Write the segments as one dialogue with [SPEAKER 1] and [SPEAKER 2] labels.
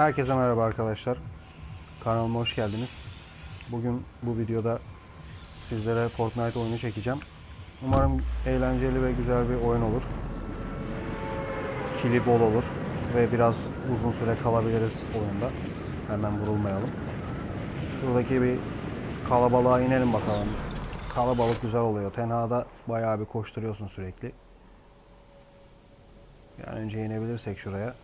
[SPEAKER 1] Herkese merhaba arkadaşlar. Kanalıma hoş geldiniz. Bugün bu videoda sizlere Fortnite oyunu çekeceğim. Umarım eğlenceli ve güzel bir oyun olur. Kili bol olur ve biraz uzun süre kalabiliriz oyunda. Hemen vurulmayalım. Şuradaki bir kalabalığa inelim bakalım. Kalabalık güzel oluyor. Tenhada bayağı bir koşturuyorsun sürekli. Yani önce inebilirsek şuraya.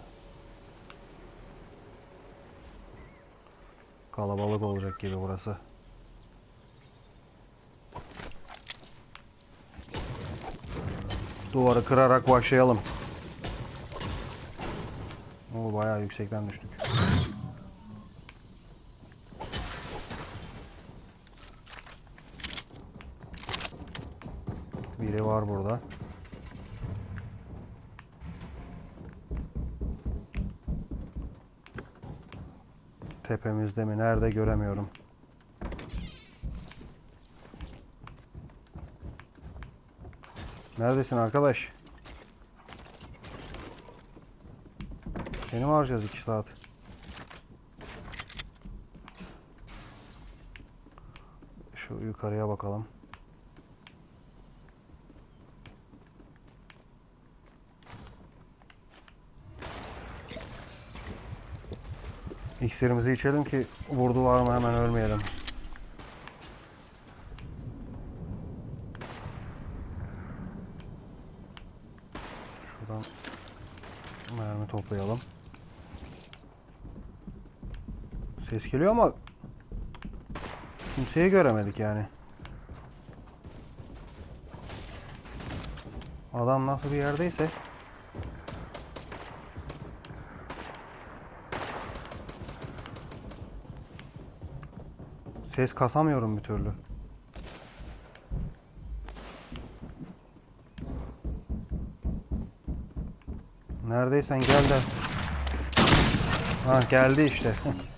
[SPEAKER 1] Kalabalık olacak gibi burası. Duvarı kırarak başlayalım. Oo bayağı yüksekten düştük. Biri var burada. Tepemizde mi? Nerede göremiyorum. Neredesin arkadaş? Seni mi harcayacağız iki saat? Şu yukarıya bakalım. İksirimizi içelim ki vurdular mı hemen ölmeyelim. Şuradan mermi toplayalım. Ses geliyor ama kimseyi göremedik yani. Adam nasıl bir yerdeyse Ses kasamıyorum bir türlü. Neredeysen gel de. Ha geldi işte.